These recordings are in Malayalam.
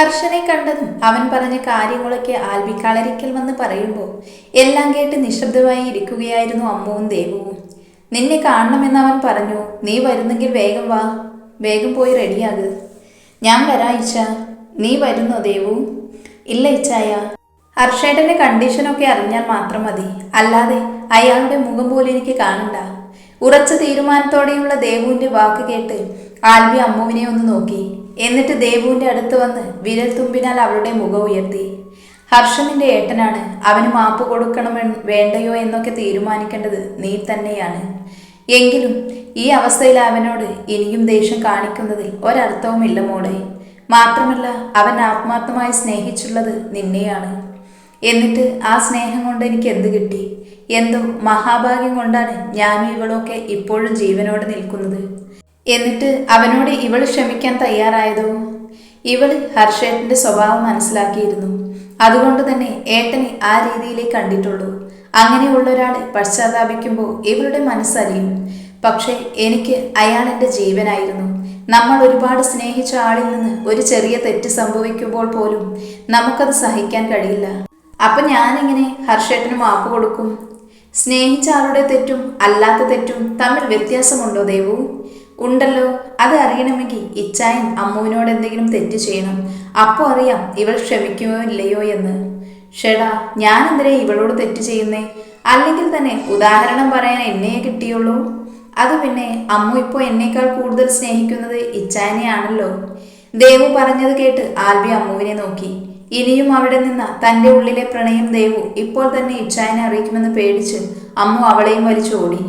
ഹർഷനെ കണ്ടതും അവൻ പറഞ്ഞ കാര്യങ്ങളൊക്കെ ആൽബി കളരിക്കൽ വന്ന് പറയുമ്പോൾ എല്ലാം കേട്ട് നിശബ്ദമായി ഇരിക്കുകയായിരുന്നു അമ്മുവും ദേവുവും. നിന്നെ കാണണമെന്ന് അവൻ പറഞ്ഞു. നീ വരുന്നെങ്കിൽ വേഗം വാ. വേഗം പോയി റെഡിയാക്. ഞാൻ വരാ ഇച്ച നീ വരുന്നോ ദേവു? ഇല്ല ഇച്ചായ ഹർഷേട്ടന്റെ കണ്ടീഷനൊക്കെ അറിഞ്ഞാൽ മാത്രം മതി. അല്ലാതെ അയാളുടെ മുഖം പോലും എനിക്ക് കാണണ്ട. ഉറച്ച തീരുമാനത്തോടെയുള്ള ദേവുവിന്റെ വാക്ക് കേട്ട് ആൽബി അമ്മുവിനെ ഒന്ന് നോക്കി. എന്നിട്ട് ദേവുവിന്റെ അടുത്ത് വന്ന് വിരൽ തുമ്പിനാൽ അവളുടെ മുഖം ഉയർത്തി. ഹർഷനിന്റെ ഏട്ടനാണ്. അവന് മാപ്പ് കൊടുക്കണമെന്ന് വേണ്ടയോ എന്നൊക്കെ തീരുമാനിക്കേണ്ടത് നീ തന്നെയാണ്. എങ്കിലും ഈ അവസ്ഥയിൽ അവനോട് ഇനിയും ദേഷ്യം കാണിക്കുന്നതിൽ ഒരർത്ഥവുമില്ല മോളെ. മാത്രമല്ല അവൻ ആത്മാർത്ഥമായി സ്നേഹിച്ചുള്ളത് നിന്നെയാണ്. എന്നിട്ട് ആ സ്നേഹം കൊണ്ട് എനിക്ക് എന്ത് കിട്ടി? എന്തോ മഹാഭാഗ്യം കൊണ്ടാണ് ഞാനും ഇവളൊക്കെ ഇപ്പോഴും ജീവനോടെ നിൽക്കുന്നത്. എന്നിട്ട് അവനോട് ഇവൾ ക്ഷമിക്കാൻ തയ്യാറായതോ? ഇവൾ ഹർഷേട്ടന്റെ സ്വഭാവം മനസ്സിലാക്കിയിരുന്നു. അതുകൊണ്ട് തന്നെ ഏട്ടനെ ആ രീതിയിലേ കണ്ടിട്ടുള്ളൂ. അങ്ങനെയുള്ള ഒരാൾ പശ്ചാത്താപിക്കുമ്പോൾ ഇവളുടെ മനസ്സറിയും പക്ഷേ എനിക്ക് അയാൾ എന്റെ ജീവനായിരുന്നു. നമ്മൾ ഒരുപാട് സ്നേഹിച്ച ആളിൽ നിന്ന് ഒരു ചെറിയ തെറ്റ് സംഭവിക്കുമ്പോൾ പോലും നമുക്കത് സഹിക്കാൻ കഴിയില്ല. അപ്പൊ ഞാനെങ്ങനെ ഹർഷേട്ടന് മാപ്പ് കൊടുക്കും? സ്നേഹിച്ച ആളുടെ തെറ്റും അല്ലാത്ത തെറ്റും തമ്മിൽ വ്യത്യാസമുണ്ടോ ദേവു? ഉണ്ടല്ലോ അത് അറിയണമെങ്കിൽ ഇച്ചായൻ അമ്മുവിനോട് എന്തെങ്കിലും തെറ്റ് ചെയ്യണം. അപ്പോൾ അറിയാം ഇവൾ ക്ഷമിക്കുമോ ഇല്ലയോ എന്ന്. ഷെടാ ഞാൻ എന്തിനാ ഇവളോട് തെറ്റ് ചെയ്യുന്നേ? അല്ലെങ്കിൽ തന്നെ ഉദാഹരണം പറയാൻ എന്നെ കിട്ടിയുള്ളൂ? അത് പിന്നെ അമ്മു ഇപ്പോൾ എന്നേക്കാൾ കൂടുതൽ സ്നേഹിക്കുന്നത് ഇച്ചായനെയാണല്ലോ. ദേവു പറഞ്ഞത് കേട്ട് ആൽബി അമ്മുവിനെ നോക്കി. ഇനിയും അവിടെ നിന്ന തന്റെ ഉള്ളിലെ പ്രണയം ദേവു ഇപ്പോൾ തന്നെ ഇച്ചായനെ അറിയിക്കുമെന്ന് പേടിച്ച് അമ്മു അവളെയും വലിച്ചു ഓടി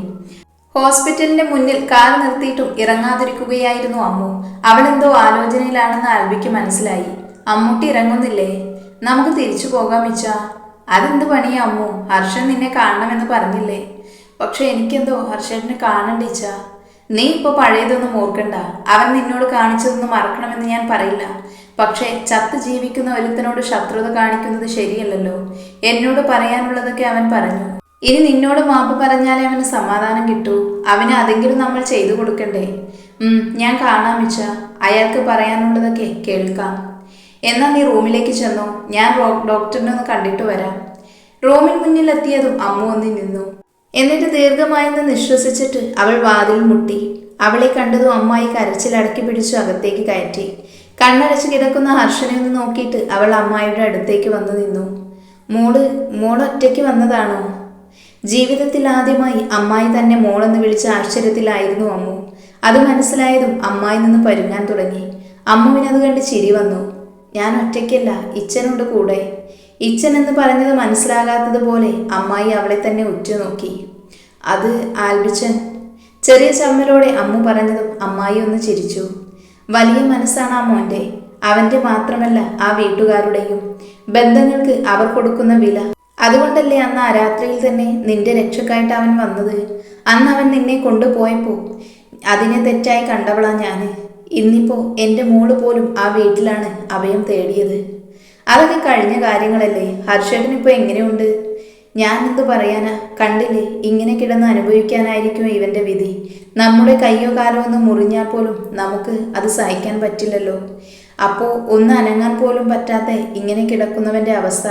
ഹോസ്പിറ്റലിന്റെ മുന്നിൽ കാർ നിർത്തിയിട്ടും ഇറങ്ങാതിരിക്കുകയായിരുന്നു അമ്മു. അവളെന്തോ ആലോചനയിലാണെന്ന് ആൽബിക്ക് മനസ്സിലായി. അമ്മൂട്ടി ഇറങ്ങുന്നില്ലേ? നമുക്ക് തിരിച്ചു പോകാം മിച്ച. അതെന്ത് പണിയാ അമ്മു? ഹർഷൻ നിന്നെ കാണണമെന്ന് പറഞ്ഞില്ലേ? പക്ഷെ എനിക്കെന്തോ ഹർഷനെ കാണണ്ട ഇച്ച. നീ ഇപ്പൊ പഴയതൊന്നും ഓർക്കണ്ട. അവൻ നിന്നോട് കാണിച്ചതൊന്നും മറക്കണമെന്ന് ഞാൻ പറയില്ല. പക്ഷേ ചത്ത് ജീവിക്കുന്ന ഒരുത്തനോട് ശത്രുത കാണിക്കുന്നത് ശരിയല്ലല്ലോ. എന്നോട് പറയാനുള്ളതൊക്കെ അവൻ പറഞ്ഞു. ഇനി നിന്നോട് മാപ്പ് പറഞ്ഞാലേ അവന് സമാധാനം കിട്ടൂ. അവന് അതെങ്കിലും നമ്മൾ ചെയ്തു കൊടുക്കണ്ടേ? ഞാൻ കാണാം മിച്ച. അയാൾക്ക് പറയാനുള്ളതൊക്കെ കേൾക്കാം. എന്നാൽ നീ റൂമിലേക്ക് ചെന്നു. ഞാൻ ഡോക്ടറിനെ ഒന്ന് കണ്ടിട്ട് വരാം. റൂമിന് മുന്നിൽ എത്തിയതും അമ്മു ഒന്നി നിന്നു. എന്നിട്ട് ദീർഘമായെന്ന് നിശ്വസിച്ചിട്ട് അവൾ വാതിൽ മുട്ടി. അവളെ കണ്ടതും അമ്മായി കരച്ചിൽ അടക്കി പിടിച്ചു അകത്തേക്ക് കയറ്റി. കണ്ണടച്ച് കിടക്കുന്ന ഹർഷനെ ഒന്ന് നോക്കിയിട്ട് അവൾ അമ്മായിയുടെ അടുത്തേക്ക് വന്നു നിന്നു. മോൾ മോൾ ഒറ്റയ്ക്ക് വന്നതാണോ? ജീവിതത്തിൽ ആദ്യമായി അമ്മായി തന്നെ മോളെന്ന് വിളിച്ച ആശ്ചര്യത്തിലായിരുന്നു അമ്മു. അത് മനസ്സിലായതും അമ്മായി നിന്ന് പരുങ്ങാൻ തുടങ്ങി. അമ്മുവിനത് കണ്ട് ചിരി വന്നു. ഞാൻ ഒറ്റയ്ക്കല്ല ഇച്ചനുണ്ട് കൂടെ. ഇച്ഛൻ എന്ന് പറഞ്ഞത് മനസ്സിലാകാത്തതുപോലെ അമ്മായി അവളെ തന്നെ ഉറ്റുനോക്കി. അത് ആൽബിച്ചൻ. ചെറിയ ചമ്മലോടെ അമ്മു പറഞ്ഞതും അമ്മായി ഒന്ന് ചിരിച്ചു. വലിയ മനസ്സാണ് ആ മോന്റെ അവന്റെ മാത്രമല്ല ആ വീട്ടുകാരുടെയും. ബന്ധങ്ങൾക്ക് അവർ കൊടുക്കുന്ന വില. അതുകൊണ്ടല്ലേ അന്ന് ആ രാത്രിയിൽ തന്നെ നിന്റെ രക്ഷക്കായിട്ട് അവൻ വന്നത്? അന്ന് അവൻ നിന്നെ കൊണ്ടുപോയപ്പോ അതിനെ തെറ്റായി കണ്ടവളാ ഞാൻ ഇന്നിപ്പോ എന്റെ മോൾ പോലും ആ വീട്ടിലാണ് അഭയം തേടിയത്. അതൊക്കെ കഴിഞ്ഞ കാര്യങ്ങളല്ലേ. ഹർഷേട്ടൻ ഇപ്പൊ എങ്ങനെയുണ്ട്? ഞാൻ എന്ത് പറയാനാ? കണ്ടില്ലേ ഇങ്ങനെ കിടന്ന് അനുഭവിക്കാനായിരിക്കും ഇവന്റെ വിധി. നമ്മുടെ കയ്യോ കാലോ ഒന്ന് മുറിഞ്ഞാൽ പോലും നമുക്ക് അത് സഹിക്കാൻ പറ്റില്ലല്ലോ. അപ്പോ ഒന്ന് അനങ്ങാൻ പോലും പറ്റാത്ത ഇങ്ങനെ കിടക്കുന്നവന്റെ അവസ്ഥ.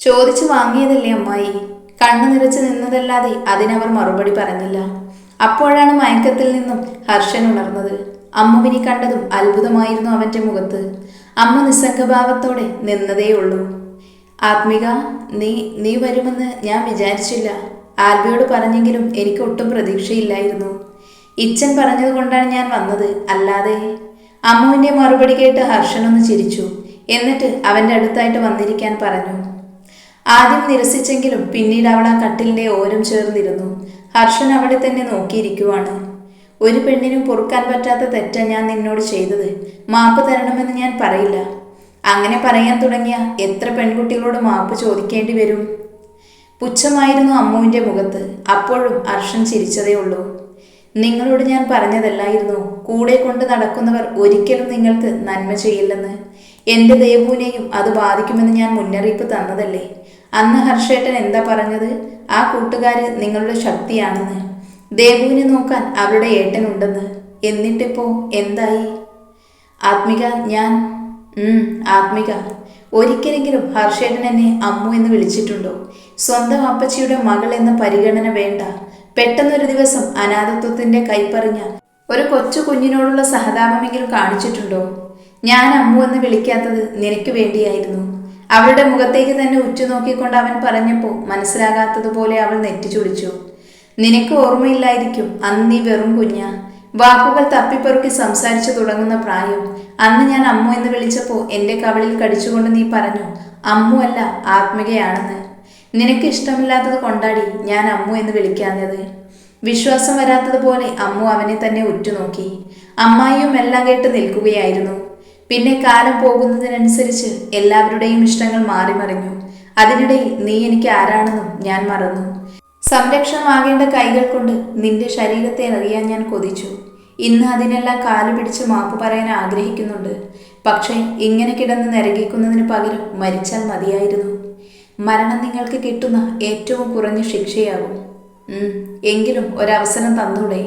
ചോദിച്ചു വാങ്ങിയതല്ലേ അമ്മായി? കണ്ണു നിറച്ച് നിന്നതല്ലാതെ അതിനവർ മറുപടി പറഞ്ഞില്ല. അപ്പോഴാണ് മയക്കത്തിൽ നിന്നും ഹർഷൻ ഉണർന്നത്. അമ്മുവിനെ കണ്ടതും അത്ഭുതമായിരുന്നു അവന്റെ മുഖത്ത്. അമ്മ നിസ്സംഗഭാവത്തോടെ നിന്നതേയുള്ളൂ. ആത്മിക നീ നീ വരുമെന്ന് ഞാൻ വിചാരിച്ചില്ല. ആൽബിയോട് പറഞ്ഞെങ്കിലും എനിക്ക് ഒട്ടും പ്രതീക്ഷയില്ലായിരുന്നു. ഇച്ചൻ പറഞ്ഞതുകൊണ്ടാണ് ഞാൻ വന്നത്. അല്ലാതെ അമ്മുവിന്റെ മറുപടി കേട്ട് ഹർഷനൊന്ന് ചിരിച്ചു. എന്നിട്ട് അവന്റെ അടുത്തായിട്ട് വന്നിരിക്കാൻ പറഞ്ഞു. ആദ്യം നിരസിച്ചെങ്കിലും പിന്നീട് അവൾ ആ കട്ടിലിന്റെ ഓരം ചേർന്നിരുന്നു. ഹർഷൻ അവളെ തന്നെ നോക്കിയിരിക്കുവാണ്. ഒരു പെണ്ണിനും പൊറുക്കാൻ പറ്റാത്ത തെറ്റാ ഞാൻ നിന്നോട് ചെയ്തത്. മാപ്പ് തരണമെന്ന് ഞാൻ പറയില്ല. അങ്ങനെ പറയാൻ തുടങ്ങിയ എത്ര പെൺകുട്ടികളോട് മാപ്പ് ചോദിക്കേണ്ടി വരും? പുച്ഛമായിരുന്നു അമ്മുവിന്റെ മുഖത്ത്. അപ്പോഴും ഹർഷൻ ചിരിച്ചതേ ഉള്ളൂ. നിങ്ങളോട് ഞാൻ പറഞ്ഞതല്ലായിരുന്നു. കൂടെ കൊണ്ട് നടക്കുന്നവർ ഒരിക്കലും നിങ്ങൾക്ക് നന്മ ചെയ്യില്ലെന്ന്. എന്റെ ദേവുവിനെയും അത് ബാധിക്കുമെന്ന് ഞാൻ മുന്നറിയിപ്പ് തന്നതല്ലേ? അന്ന് ഹർഷേട്ടൻ എന്താ പറഞ്ഞത്? ആ കൂട്ടുകാര് നിങ്ങളുടെ ശക്തിയാണെന്ന്. ദേവുവിനെ നോക്കാൻ അവരുടെ ഏട്ടനുണ്ടെന്ന്. എന്നിട്ടിപ്പോ എന്തായി? ആത്മിക ഞാൻ ആത്മിക. ഒരിക്കലെങ്കിലും ഹർഷേട്ടൻ എന്നെ അമ്മു എന്ന് വിളിച്ചിട്ടുണ്ടോ? സ്വന്തം അപ്പച്ചിയുടെ മകൾ എന്ന പരിഗണന വേണ്ട. പെട്ടെന്നൊരു ദിവസം അനാഥത്വത്തിന്റെ കൈപ്പറിഞ്ഞ ഒരു കൊച്ചു കുഞ്ഞിനോടുള്ള സഹതാപമെങ്കിലും കാണിച്ചിട്ടുണ്ടോ? ഞാൻ അമ്മു എന്ന് വിളിക്കാത്തത് നിനക്ക് വേണ്ടിയായിരുന്നു. അവളുടെ മുഖത്തേക്ക് തന്നെ ഉറ്റുനോക്കിക്കൊണ്ട് അവൻ പറഞ്ഞപ്പോൾ മനസ്സിലാകാത്തതുപോലെ അവൾ നെറ്റിച്ചുടിച്ചു നിനക്ക് ഓർമ്മയില്ലായിരിക്കും അന്ന് നീ വെറും കുഞ്ഞ. വാക്കുകൾ തപ്പിപ്പെറുക്കി സംസാരിച്ചു തുടങ്ങുന്ന പ്രായം. അന്ന് ഞാൻ അമ്മു എന്ന് വിളിച്ചപ്പോൾ എന്റെ കവളിൽ കടിച്ചുകൊണ്ട് നീ പറഞ്ഞു അമ്മു അല്ല ആത്മികയാണെന്ന്. നിനക്ക് ഇഷ്ടമില്ലാത്തത് കൊണ്ടാടി ഞാൻ അമ്മു എന്ന് വിളിക്കാഞ്ഞത്. വിശ്വാസം വരാത്തതുപോലെ അമ്മു അവനെ തന്നെ ഉറ്റുനോക്കി. അമ്മായിയും എല്ലാം കേട്ട് നിൽക്കുകയായിരുന്നു. പിന്നെ കാലം പോകുന്നതിനനുസരിച്ച് എല്ലാവരുടെയും ഇഷ്ടങ്ങൾ മാറി മറിഞ്ഞു അതിനിടയിൽ നീ എനിക്ക് ആരാണെന്നും ഞാൻ മറന്നു. സംരക്ഷണമാകേണ്ട കൈകൾ കൊണ്ട് നിന്റെ ശരീരത്തെ അറിയാൻ ഞാൻ കൊതിച്ചു. ഇന്ന് അതിനെല്ലാം കാലു പിടിച്ച് മാപ്പ് പറയാൻ ആഗ്രഹിക്കുന്നുണ്ട്. പക്ഷേ ഇങ്ങനെ കിടന്ന് നരകിക്കുന്നതിന് പകരം മരിച്ചാൽ മതിയായിരുന്നു. മരണം നിങ്ങൾക്ക് കിട്ടുന്ന ഏറ്റവും കുറഞ്ഞ ശിക്ഷയാകും. എങ്കിലും ഒരവസരം തന്നൂടെ.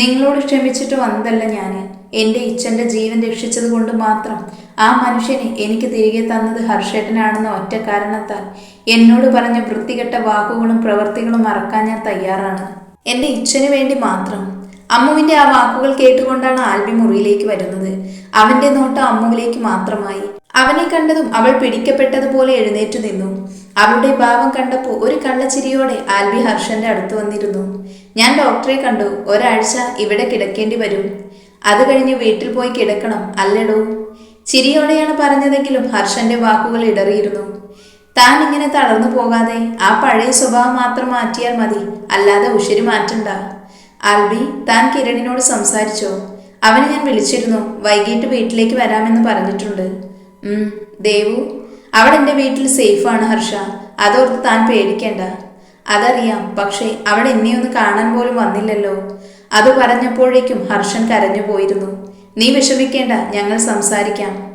നിങ്ങളോട് ക്ഷമിച്ചിട്ട് വന്നതല്ല ഞാൻ എന്റെ ഇച്ഛന്റെ ജീവൻ രക്ഷിച്ചത് കൊണ്ട് മാത്രം ആ മനുഷ്യനെ എനിക്ക് തിരികെ തന്നത് ഹർഷേട്ടനാണെന്ന ഒറ്റ കാരണത്താൽ. എന്നോട് പറഞ്ഞ വൃത്തികെട്ട വാക്കുകളും പ്രവൃത്തികളും മറക്കാൻ ഞാൻ തയ്യാറാണ്. എന്റെ ഇച്ഛനു വേണ്ടി മാത്രം. അമ്മുവിന്റെ ആ വാക്കുകൾ കേട്ടുകൊണ്ടാണ് ആൽബി മുറിയിലേക്ക് വരുന്നത്. അവന്റെ നോട്ടം അമ്മുവിലേക്ക് മാത്രമായി. അവനെ കണ്ടതും അവൾ പിടിക്കപ്പെട്ടതുപോലെ എഴുന്നേറ്റു നിന്നു. അവളുടെ ഭാവം കണ്ടപ്പോൾ ഒരു കള്ളച്ചിരിയോടെ ആൽബി ഹർഷന്റെ അടുത്ത് വന്നിരുന്നു. ഞാൻ ഡോക്ടറെ കണ്ടു. ഒരാഴ്ച ഇവിടെ കിടക്കേണ്ടി വരും. അത് കഴിഞ്ഞ് വീട്ടിൽ പോയി കിടക്കണം അല്ലടോ. ചിരിയോടെയാണ് പറഞ്ഞതെങ്കിലും ഹർഷന്റെ വാക്കുകൾ ഇടറിയിരുന്നു. താൻ ഇങ്ങനെ തളർന്നു പോകാതെ ആ പഴയ സ്വഭാവം മാത്രം മാറ്റിയാൽ മതി അല്ലാതെ ഉശരി മാറ്റണ്ട. ആൽബി താൻ കിരണിനോട് സംസാരിച്ചോ? അവനെ ഞാൻ വിളിച്ചിരുന്നു വൈകിട്ട് വീട്ടിലേക്ക് വരാമെന്ന് പറഞ്ഞിട്ടുണ്ട്. ദേവു. അവിടെ എന്റെ വീട്ടിൽ സേഫാണ് ഹർഷ അതോർത്ത് താൻ പേടിക്കേണ്ട. അതറിയാം പക്ഷേ അവിടെ എന്നെ ഒന്ന് കാണാൻ പോലും വന്നില്ലല്ലോ. അത് പറഞ്ഞപ്പോഴേക്കും ഹർഷൻ കരഞ്ഞു പോയിരുന്നു. നീ വിഷമിക്കേണ്ട ഞങ്ങൾ സംസാരിക്കാം.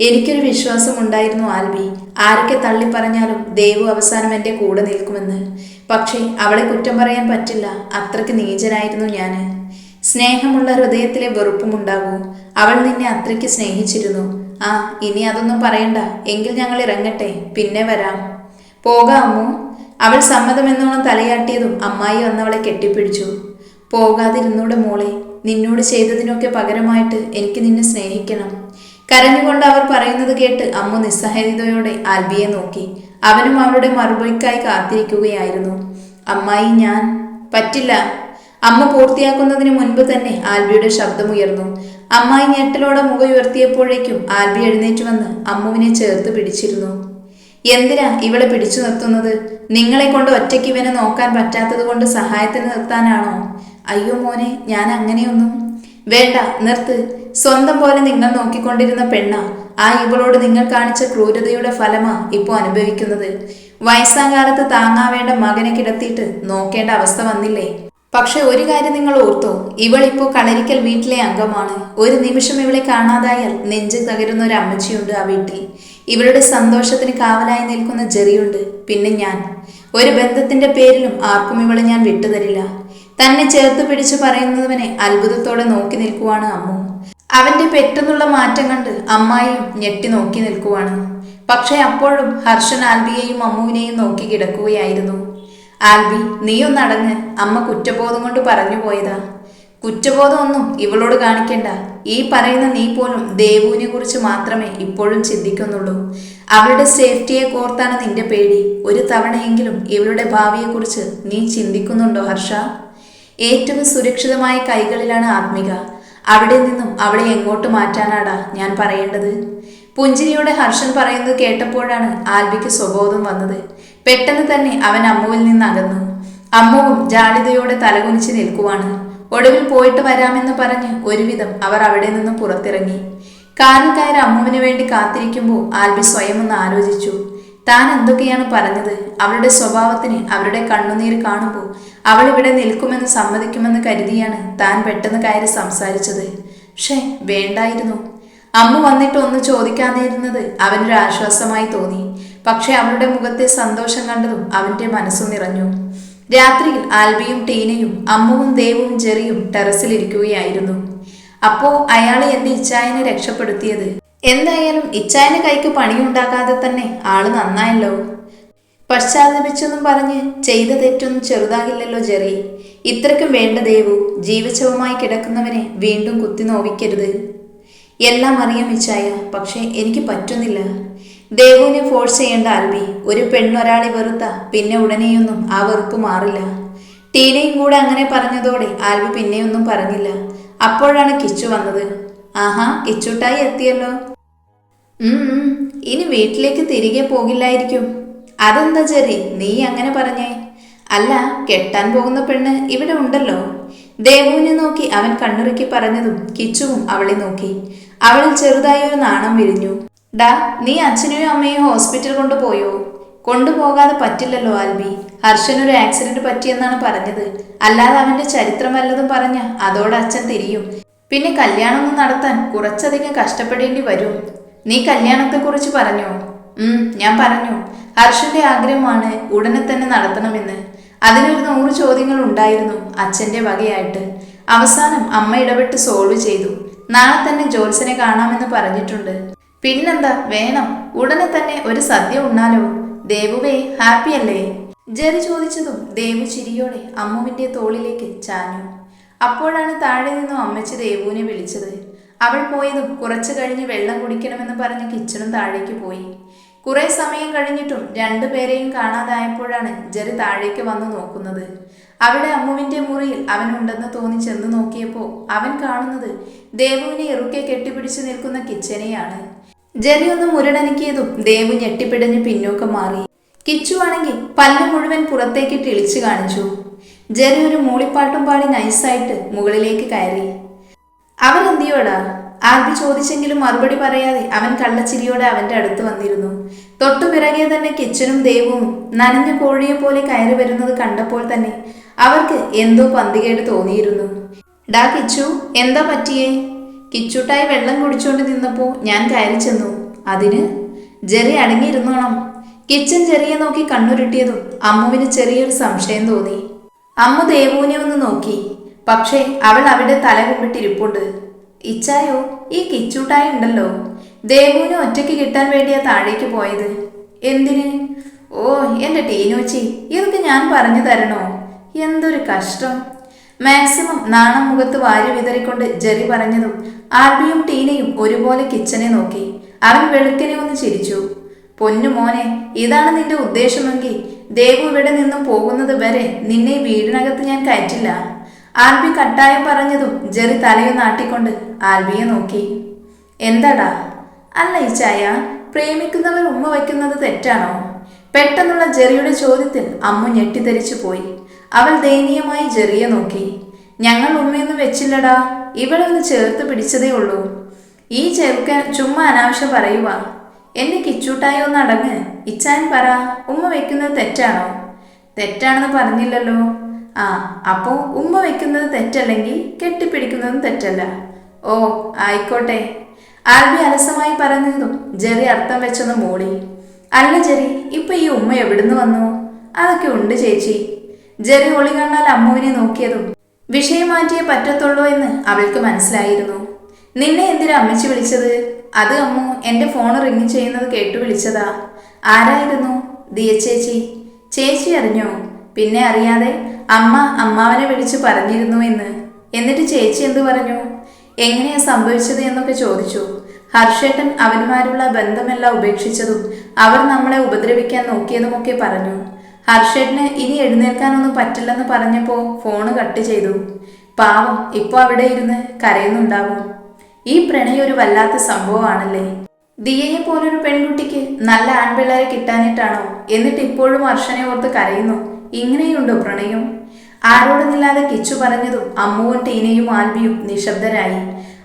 എനിക്കൊരു വിശ്വാസമുണ്ടായിരുന്നു ആൽബി. ആരൊക്കെ തള്ളി പറഞ്ഞാലും ദേവു അവസാനം എന്റെ കൂടെ നിൽക്കുമെന്ന്. പക്ഷേ അവളെ കുറ്റം പറയാൻ പറ്റില്ല. അത്രയ്ക്ക് നീചനായിരുന്നു ഞാൻ സ്നേഹമുള്ള ഹൃദയത്തിലെ വെറുപ്പുമുണ്ടാകൂ. അവൾ നിന്നെ അത്രയ്ക്ക് സ്നേഹിച്ചിരുന്നു. ആ ഇനി അതൊന്നും പറയണ്ട. എങ്കിൽ ഞങ്ങൾ ഇറങ്ങട്ടെ. പിന്നെ വരാം. പോകാം അമ്മു. അവൾ സമ്മതമെന്നോണം തലയാട്ടിയതും അമ്മായി വന്നവളെ കെട്ടിപ്പിടിച്ചു. പോകാതിരുന്നൂടെ മോളെ നിന്നോട് ചെയ്തതിനൊക്കെ പകരമായിട്ട് എനിക്ക് നിന്നെ സ്നേഹിക്കണം. കരഞ്ഞുകൊണ്ട് അവർ പറയുന്നത് കേട്ട് അമ്മ നിസ്സഹായതയോടെ ആൽബിയെ നോക്കി. അവനും അവളുടെ മറുപടിക്കായി കാത്തിരിക്കുകയായിരുന്നു. അമ്മായി ഞാൻ പറ്റില്ല. അമ്മ പൂർത്തിയാക്കുന്നതിന് മുൻപ് തന്നെ ആൽബിയുടെ ശബ്ദമുയർന്നു. അമ്മായി ഞെട്ടലോടെ മുഖം ഉയർത്തിയപ്പോഴേക്കും ആൽബി എഴുന്നേറ്റ് വന്ന് അമ്മുവിനെ ചേർത്ത് പിടിച്ചിരുന്നു. എന്തിനാ ഇവളെ പിടിച്ചു നിർത്തുന്നത്? നിങ്ങളെ കൊണ്ട് ഒറ്റയ്ക്ക് ഇവനെ നോക്കാൻ പറ്റാത്തത് കൊണ്ട് സഹായത്തിന് നിർത്താനാണോ? അയ്യോ മോനെ ഞാൻ അങ്ങനെയൊന്നും വേണ്ട നിർത്ത്. സ്വന്തം പോലെ നിങ്ങൾ നോക്കിക്കൊണ്ടിരുന്ന പെണ്ണ ആ ഇവളോട് നിങ്ങൾ കാണിച്ച ക്രൂരതയുടെ ഫലമാ ഇപ്പോൾ അനുഭവിക്കുന്നത്. വയസ്സാം കാലത്ത് താങ്ങാവേണ്ട മകനെ കിടത്തിയിട്ട് നോക്കേണ്ട അവസ്ഥ വന്നില്ലേ? പക്ഷെ ഒരു കാര്യം നിങ്ങൾ ഓർത്തോ ഇവൾ ഇപ്പോൾ കളരിക്കൽ വീട്ടിലെ അംഗമാണ്. ഒരു നിമിഷം ഇവളെ കാണാതായാൽ നെഞ്ച് തകരുന്ന ഒരു അമ്മച്ചിയുണ്ട് ആ വീട്ടിൽ. ഇവളുടെ സന്തോഷത്തിന് കാവലായി നിൽക്കുന്ന ജെറിയുണ്ട് പിന്നെ ഞാൻ. ഒരു ബന്ധത്തിന്റെ പേരിലും ആർക്കും ഇവളെ ഞാൻ വിട്ടുതരില്ല. തന്നെ ചേർത്ത് പിടിച്ചു പറയുന്നവനെ അത്ഭുതത്തോടെ നോക്കി നിൽക്കുവാണ് അമ്മു. അവന്റെ പെട്ടെന്നുള്ള മാറ്റം കണ്ട് അമ്മായിയും ഞെട്ടി നോക്കി നിൽക്കുവാണ്. പക്ഷേ അപ്പോഴും ഹർഷൻ ആൽബിയെയും അമ്മുവിനെയും നോക്കി കിടക്കുകയായിരുന്നു. ആൽബി നീയൊന്ന് അടങ്ങ്. അമ്മ കുറ്റബോധം കൊണ്ട് പറഞ്ഞു പോയതാ. കുറ്റബോധമൊന്നും ഇവളോട് കാണിക്കണ്ട. ഈ പറയുന്ന നീ പോലും ദേവുവിനെ കുറിച്ച് മാത്രമേ ഇപ്പോഴും ചിന്തിക്കുന്നുള്ളൂ. അവളുടെ സേഫ്റ്റിയെ കോർത്താണ് നിന്റെ പേടി. ഒരു തവണയെങ്കിലും ഇവളുടെ ഭാവിയെക്കുറിച്ച് നീ ചിന്തിക്കുന്നുണ്ടോ ഹർഷ? ഏറ്റവും സുരക്ഷിതമായ കൈകളിലാണ് ആത്മിക. അവിടെ നിന്നും അവളെ എങ്ങോട്ട് മാറ്റാനാടാ ഞാൻ പറയേണ്ടത്? പുഞ്ചിരിയോടെ ഹർഷൻ പറയുന്നത് കേട്ടപ്പോഴാണ് ആൽബിക്ക് സ്വബോധം വന്നത്. പെട്ടെന്ന് തന്നെ അവൻ അമ്മുവിൽ നിന്ന് അകന്നു. അമ്മുവും ജാളിതയോടെ തലകുനിച്ച് നിൽക്കുവാണ്. ഒടുവിൽ പോയിട്ട് വരാമെന്ന് പറഞ്ഞ് ഒരുവിധം അവർ അവിടെ നിന്നും പുറത്തിറങ്ങി. കാറിൽ കയറി അമ്മുവിന് വേണ്ടി കാത്തിരിക്കുമ്പോൾ ആൽബി സ്വയം ഒന്ന് ആലോചിച്ചു. താൻ എന്തൊക്കെയാണ് പറഞ്ഞത്? അവളുടെ സ്വഭാവത്തിന് അവരുടെ കണ്ണുനീർ കാണുമ്പോൾ അവൾ ഇവിടെ നിൽക്കുമെന്ന് സമ്മതിക്കുമെന്ന് കരുതിയാണ് താൻ പെട്ടെന്ന് കയറി സംസാരിച്ചത്. പക്ഷേ വേണ്ടായിരുന്നു. അമ്മ വന്നിട്ട് ഒന്ന് ചോദിക്കാതിരുന്നത് അവനൊരു ആശ്വാസമായി തോന്നി. പക്ഷേ അവളുടെ മുഖത്തെ സന്തോഷം കണ്ടതും അവന്റെ മനസ്സു നിറഞ്ഞു. രാത്രിയിൽ ആൽബിയും ടീനയും അമ്മുവും ദേവും ജെറിയും ടെറസിലിരിക്കുകയായിരുന്നു. അപ്പോ അയാൾ എന്റെ ഇച്ഛായനെ രക്ഷപ്പെടുത്തിയത് എന്തായാലും ഇച്ചായന്റെ കൈക്ക് പണിയുണ്ടാക്കാതെ തന്നെ ആൾ നന്നായല്ലോ. പശ്ചാത്തപിച്ചെന്നും പറഞ്ഞ് ചെയ്ത തെറ്റൊന്നും ചെറുതാകില്ലല്ലോ ജെറി. ഇത്രക്കും വേണ്ട ദേവു ജീവശവമായി കിടക്കുന്നവനെ വീണ്ടും കുത്തി നോവിക്കരുത്. എല്ലാം അറിയാം ഇച്ചായ പക്ഷേ എനിക്ക് പറ്റുന്നില്ല. ദേവുവിനെ ഫോഴ്സ് ചെയ്യേണ്ട ആൽബി ഒരു പെണ്ണൊരാളെ വെറുത്ത പിന്നെ ഉടനെയൊന്നും ആ വെറുപ്പ് മാറില്ല. ടീനയും കൂടെ അങ്ങനെ പറഞ്ഞതോടെ ആൽബി പിന്നെയൊന്നും പറഞ്ഞില്ല. അപ്പോഴാണ് കിച്ചു വന്നത്. ആഹാ കിച്ചുട്ടായി എത്തിയല്ലോ. ഇനി വീട്ടിലേക്ക് തിരികെ പോകില്ലായിരിക്കും. അതെന്താ ചെറി നീ അങ്ങനെ പറഞ്ഞേ. അല്ല കെട്ടാൻ പോകുന്ന പെണ്ണ് ഇവിടെ ഉണ്ടല്ലോ. ദേവുവിനെ നോക്കി അവൻ കണ്ണുറുക്കി പറഞ്ഞതും കിച്ചുവും അവളെ നോക്കി. അവളിൽ ചെറുതായി ഒരു നാണം വിരിഞ്ഞു. ഡാ നീ അച്ഛനെയോ അമ്മയോ ഹോസ്പിറ്റൽ കൊണ്ടുപോയോ? കൊണ്ടുപോകാതെ പറ്റില്ലല്ലോ ആൽബി. ഹർഷനൊരു ആക്സിഡന്റ് പറ്റിയെന്നാണ് പറഞ്ഞത്. അല്ലാതെ അവന്റെ ചരിത്രം വല്ലതും പറഞ്ഞ അതോടെ അച്ഛൻ തിരിയും. പിന്നെ കല്യാണമൊന്നും നടത്താൻ കുറച്ചധികം കഷ്ടപ്പെടേണ്ടി വരും. നീ കല്യാണത്തെക്കുറിച്ച് പറഞ്ഞോ? ഉം ഞാൻ പറഞ്ഞു. ഹർഷന്റെ ആഗ്രഹമാണ് ഉടനെ തന്നെ നടത്തണമെന്ന്. അതിനൊരു നൂറ് ചോദ്യങ്ങൾ ഉണ്ടായിരുന്നു അച്ഛന്റെ വകയായിട്ട്. അവസാനം അമ്മ ഇടപെട്ട് സോൾവ് ചെയ്തു. നാളെ തന്നെ ജോത്സനെ കാണാമെന്ന് പറഞ്ഞിട്ടുണ്ട്. പിന്നെന്താ? വേണം. ഉടനെ തന്നെ ഒരു സദ്യ ഉണ്ണാലോ? ദേവുവേ ഹാപ്പി അല്ലേ? ജെറി ചോദിച്ചതും ദേവു ചിരിയോടെ അമ്മുവിന്റെ തോളിലേക്ക് ചാഞ്ഞു. അപ്പോഴാണ് താഴെ നിന്നും അമ്മച്ചി ദേവുവിനെ വിളിച്ചത്. അവൾ പോയതും കുറച്ചു കഴിഞ്ഞ് വെള്ളം കുടിക്കണമെന്ന് പറഞ്ഞ് കിച്ചണും താഴേക്ക് പോയി. കുറെ സമയം കഴിഞ്ഞിട്ടും രണ്ടുപേരെയും കാണാതായപ്പോഴാണ് ജെറി താഴേക്ക് വന്നു നോക്കുന്നത്. അവിടെ അമ്മുവിന്റെ മുറിയിൽ അവൻ ഉണ്ടെന്ന് തോന്നി ചെന്ന് നോക്കിയപ്പോൾ അവൻ കാണുന്നത് ദേവുവിനെ ഇറുക്കെ കെട്ടിപ്പിടിച്ച് നിൽക്കുന്ന കിച്ചനെയാണ്. ജെറി ഒന്ന് മുരടനക്കിയതും ദേവു ഞെട്ടിപ്പിടഞ്ഞ് പിന്നോക്കം മാറി. കിച്ചു ആണെങ്കിൽ പല്ല് മുഴുവൻ പുറത്തേക്കിട്ട് ഇളിച്ചു കാണിച്ചു. ജെറി ഒരു മൂളിപ്പാട്ടും പാടി നൈസായിട്ട് മുകളിലേക്ക് കയറി. അവൻ എന്തിയോടാ ആൽബി ചോദിച്ചെങ്കിലും മറുപടി പറയാതെ അവൻ കള്ളച്ചിരിയോടെ അവന്റെ അടുത്ത് വന്നിരുന്നു. തൊട്ടു പിറകെ തന്നെ കിച്ചനും ദേവും നനഞ്ഞ കോഴിയെ പോലെ കയറി വരുന്നത് കണ്ടപ്പോൾ തന്നെ അവർക്ക് എന്തോ പന്തികേട് തോന്നിയിരുന്നു. ഡാ കിച്ചു എന്താ പറ്റിയേ? കിച്ചുട്ടായി വെള്ളം കുടിച്ചുകൊണ്ട് നിന്നപ്പോൾ ഞാൻ കയറി ചെന്നു. അതിന്? ജെറി അടങ്ങിയിരുന്നോണം. കിച്ചൻ ചെറിയെ നോക്കി കണ്ണുരുട്ടിയതും അമ്മുവിന് ചെറിയൊരു സംശയം തോന്നി. അമ്മു ദേവുവിനെ ഒന്ന് നോക്കി. പക്ഷേ അവൾ അവിടെ തല കുമ്പിട്ടിരിപ്പുണ്ട്. ഇച്ചായോ ഈ കിച്ചൂട്ടായി ഉണ്ടല്ലോ. ദേവുവിനെ ഒറ്റയ്ക്ക് കിട്ടാൻ വേണ്ടിയാ താഴേക്ക് പോയത്. എന്തിന്? ഓ എന്റെ ടീനോച്ചി ഇതൊക്കെ ഞാൻ പറഞ്ഞു തരണോ? എന്തൊരു കഷ്ടം. മാക്സിമം നാണം മുഖത്ത് വാരി വിതറിക്കൊണ്ട് ജെറി പറഞ്ഞതും ആൽബിയും ടീനയും ഒരുപോലെ കിച്ചനെ നോക്കി. അവൻ വെളുക്കനെ ഒന്ന് ചിരിച്ചു. പൊന്നു മോനെ ഇതാണ് നിന്റെ ഉദ്ദേശമെങ്കിൽ ദേവു ഇവിടെ നിന്നും പോകുന്നത് വരെ നിന്നെ വീടിനകത്ത് ഞാൻ കയറ്റില്ല. ആൽബി കട്ടായം പറഞ്ഞതും ജെറി തലയും നാട്ടിക്കൊണ്ട് ആൽബിയെ നോക്കി. എന്തടാ? അല്ല ഈ ചായ പ്രേമിക്കുന്നവർ ഉമ്മ വയ്ക്കുന്നത് തെറ്റാണോ? പെട്ടെന്നുള്ള ജെറിയുടെ ചോദ്യത്തിൽ അമ്മ ഞെട്ടിത്തെരിച്ചു പോയി. അവൾ ദയനീയമായി ജെറിയെ നോക്കി. ഞങ്ങൾ ഉമ്മയൊന്നും വെച്ചില്ലടാ. ഇവളെ ഒന്ന് ചേർത്ത് പിടിച്ചതേ ഉള്ളൂ. ഈ ചെറുക്കൻ ചുമ്മാ അനാവശ്യം പറയുക എന്നെ കിച്ചൂട്ടായി ഒന്ന് അടങ്ങ്. ഇച്ചാൻ പറ ഉമ്മ വെക്കുന്നത് തെറ്റാണോ? തെറ്റാണെന്ന് പറഞ്ഞില്ലല്ലോ. ആ അപ്പോ ഉമ്മ വെക്കുന്നത് തെറ്റല്ലെങ്കിൽ കെട്ടിപ്പിടിക്കുന്നതും തെറ്റല്ല. ഓ ആയിക്കോട്ടെ. ആൽബി അലസമായി പറഞ്ഞതും ജെറി അർത്ഥം വെച്ചൊന്ന് മൂളി അല്ല ജെറി ഇപ്പൊ ഈ ഉമ്മ എവിടുന്ന് വന്നു? അതൊക്കെ ഉണ്ട് ചേച്ചി. ജെറി ഒളി കണ്ടാൽ അമ്മുവിനെ നോക്കിയതും വിഷയം മാറ്റിയേ പറ്റത്തുള്ളൂ എന്ന് അവൾക്ക് മനസ്സിലായിരുന്നു. നിന്നെ എന്തിനാ അമ്മച്ചി വിളിച്ചത്? അത് അമ്മു എന്റെ ഫോൺ റിങ് ചെയ്യുന്നത് കേട്ടു വിളിച്ചതാ. ആരായിരുന്നു? ദിയ ചേച്ചി. ചേച്ചി അറിഞ്ഞോ? പിന്നെ അറിയാതെ അമ്മ അമ്മാവനെ വിളിച്ച് പറഞ്ഞിരുന്നു എന്ന്. എന്നിട്ട് ചേച്ചി എന്തു പറഞ്ഞു? എങ്ങനെയാ സംഭവിച്ചത് എന്നൊക്കെ ചോദിച്ചു. ഹർഷേട്ടൻ അവന്മാരുള്ള ബന്ധമെല്ലാം ഉപേക്ഷിച്ചതും അവർ നമ്മളെ ഉപദ്രവിക്കാൻ നോക്കിയതുമൊക്കെ പറഞ്ഞു. ഹർഷേട്ടന് ഇനി എഴുന്നേൽക്കാനൊന്നും പറ്റില്ലെന്ന് പറഞ്ഞപ്പോൾ ഫോണ് കട്ട് ചെയ്തു. പാവം ഇപ്പോൾ അവിടെ ഇരുന്ന് കരയുന്നുണ്ടാവും. ഈ പ്രണയം ഒരു വല്ലാത്ത സംഭവമാണല്ലേ? ദിയയെ പോലൊരു പെൺകുട്ടിക്ക് നല്ല ആൺപിള്ളേരെ കിട്ടാനിട്ടാണോ? എന്നിട്ട് ഇപ്പോഴും ഹർഷനെ ഓർത്ത് കരയുന്നു. ഇങ്ങനെയുണ്ടോ പ്രണയം? ആരോടുമില്ലാതെ കിച്ചു പറഞ്ഞതും അമ്മുവും ടീനയും ആൽബിയും നിശബ്ദരായി.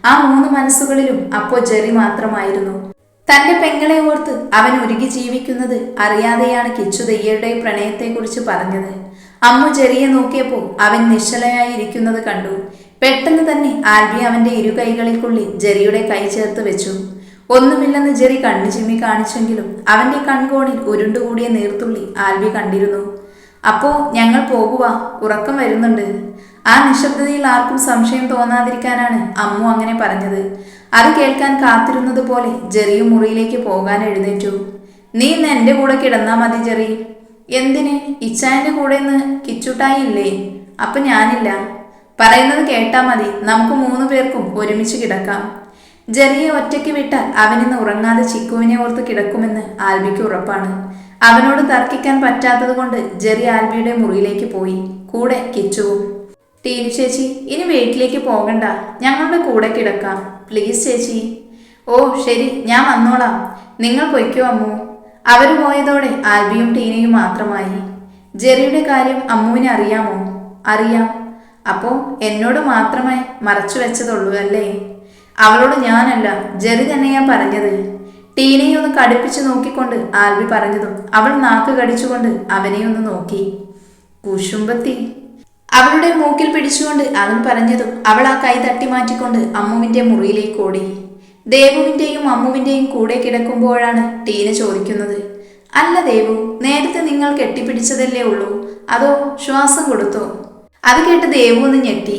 ആ മൂന്ന് മനസ്സുകളിലും അപ്പോ ജെറി മാത്രമായിരുന്നു. തന്റെ പെങ്ങളെ ഓർത്ത് അവൻ ഒരുകി ജീവിക്കുന്നത് അറിയാതെയാണ് കിച്ചു ദയ്യയുടെ പ്രണയത്തെക്കുറിച്ച് പറഞ്ഞത്. അമ്മു ജെറിയെ നോക്കിയപ്പോൾ അവൻ നിശ്ചലയായി ഇരിക്കുന്നത് കണ്ടു. പെട്ടെന്ന് തന്നെ ആൽബി അവന്റെ ഇരു കൈകളിൽക്കുള്ളിൽ ജെറിയുടെ കൈ ചേർത്ത് വെച്ചു. ഒന്നുമില്ലെന്ന് ജെറി കണ്ണു ചിമ്മി കാണിച്ചെങ്കിലും അവന്റെ കൺകോണിൽ ഉരുണ്ടുകൂടിയ നീർത്തുള്ളി ആൽബി കണ്ടിരുന്നു. അപ്പോ ഞങ്ങൾ പോകുക ഉറക്കം വരുന്നുണ്ട്. ആ നിശബ്ദതയിൽ ആർക്കും സംശയം തോന്നാതിരിക്കാനാണ് അമ്മു അങ്ങനെ പറഞ്ഞത്. അത് കേൾക്കാൻ കാത്തിരുന്നത് പോലെ ജെറിയും മുറിയിലേക്ക് പോകാൻ എഴുന്നേറ്റു. നീ ഇന്ന് എന്റെ കൂടെ കിടന്നാ മതി ജെറി. എന്തിന്? ഇച്ചായന്റെ കൂടെ ഇന്ന് കിച്ചുട്ടായി ഇല്ലേ? അപ്പൊ ഞാനില്ല. പറയുന്നത് കേട്ടാ മതി. നമുക്ക് മൂന്ന് പേർക്കും ഒരുമിച്ച് കിടക്കാം. ജെറിയെ ഒറ്റയ്ക്ക് വിട്ടാൽ അവനിന്ന് ഉറങ്ങാതെ ചിക്കുവിനെ ഓർത്ത് കിടക്കുമെന്ന് ആൽബിക്ക് ഉറപ്പാണ്. അവനോട് തർക്കിക്കാൻ പറ്റാത്തതുകൊണ്ട് ജെറി ആൽബിയുടെ മുറിയിലേക്ക് പോയി. കൂടെ കിച്ചുവും ടീനു ചേച്ചി ഇനി വീട്ടിലേക്ക് പോകണ്ട. ഞങ്ങളുടെ കൂടെ കിടക്കാം. പ്ലീസ് ചേച്ചി. ഓ ശരി ഞാൻ വന്നോളാം. നിങ്ങൾ പൊയ്ക്കോ അമ്മു. അവർ പോയതോടെ ആൽബിയും ടീനയും മാത്രമായി. ജെറിയുടെ കാര്യം അമ്മുവിന് അറിയാമോ? അറിയാം. അപ്പോ എന്നോട് മാത്രമേ മറച്ചു വെച്ചതുള്ളൂ അല്ലേ? അവളോട് ഞാനല്ല. ജെറി തന്നെയാ പറഞ്ഞത്. ടീനയെ ഒന്ന് കടുപ്പിച്ചു നോക്കിക്കൊണ്ട് ആൽബി പറഞ്ഞതും അവൾ നാക്ക് കടിച്ചുകൊണ്ട് അവനെ ഒന്ന് നോക്കി. കുശുമ്പത്തി. അവളുടെ മൂക്കിൽ പിടിച്ചുകൊണ്ട് അവൻ പറഞ്ഞതും അവൾ ആ കൈ തട്ടി മാറ്റിക്കൊണ്ട് അമ്മുവിന്റെ മുറിയിലേക്ക് ഓടി. ദേവുവിന്റെയും അമ്മുവിന്റെയും കൂടെ കിടക്കുമ്പോഴാണ് ടീന ചോദിക്കുന്നത് അല്ല ദേവു നേരത്തെ നിങ്ങൾ കെട്ടിപ്പിടിച്ചതല്ലേ ഉള്ളൂ? അതോ ശ്വാസം കൊടുത്തോ? അത് കേട്ട് ദേവു ഒന്ന് ഞെട്ടി.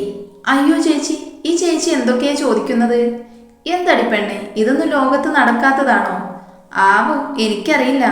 അയ്യോ ചേച്ചി ഈ ചേച്ചി എന്തൊക്കെയാ ചോദിക്കുന്നത്? എന്തടി പെണ്ണെ? ഇതൊന്നും ലോകത്ത് നടക്കാത്തതാണോ? ആവോ എനിക്കറിയില്ല.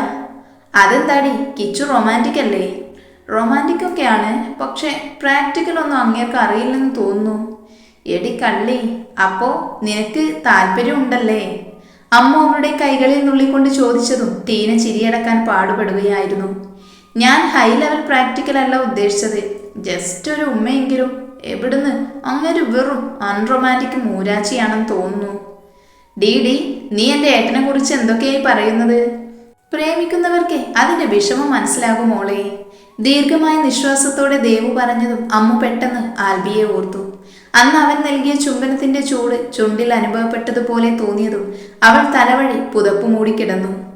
അതെന്താടി? കിച്ചു റൊമാന്റിക് അല്ലേ? റൊമാന്റിക് ഒക്കെയാണ് പക്ഷെ പ്രാക്ടിക്കൽ ഒന്നും അങ്ങേർക്ക് അറിയില്ലെന്ന് തോന്നുന്നു. എടി കള്ളി അപ്പോ നിനക്ക് താല്പര്യമുണ്ടല്ലേ? അമ്മ അവരുടെ കൈകളിൽ നുള്ളിക്കൊണ്ട് ചോദിച്ചതും ടീന ചിരിയടക്കാൻ പാടുപെടുകയായിരുന്നു. ഞാൻ ഹൈ ലെവൽ പ്രാക്ടിക്കൽ അല്ല ഉദ്ദേശിച്ചത്. ജസ്റ്റ് ഒരു ഉമ്മയെങ്കിലും എവിടുന്ന്? അങ്ങൊരു വെറും അൺറൊമാന്റിക് മൂരാച്ചിയാണെന്ന് തോന്നുന്നു. ഡി ഡി നീ എന്റെ ഏട്ടനെ കുറിച്ച് എന്തൊക്കെയായി പറയുന്നത്? പ്രേമിക്കുന്നവർക്ക് അതിന്റെ വിഷമം മനസ്സിലാകും മോളെ. ദീർഘമായ നിശ്വാസത്തോടെ ദേവു പറഞ്ഞതും അമ്മ പെട്ടെന്ന് ആൽബിയെ ഓർത്തു. അന്ന് അവൻ നൽകിയ ചുംബനത്തിന്റെ ചൂട് ചുണ്ടിൽ അനുഭവപ്പെട്ടതുപോലെ തോന്നിയതും അവൾ തലവഴി പുതപ്പ് മൂടിക്കിടന്നു.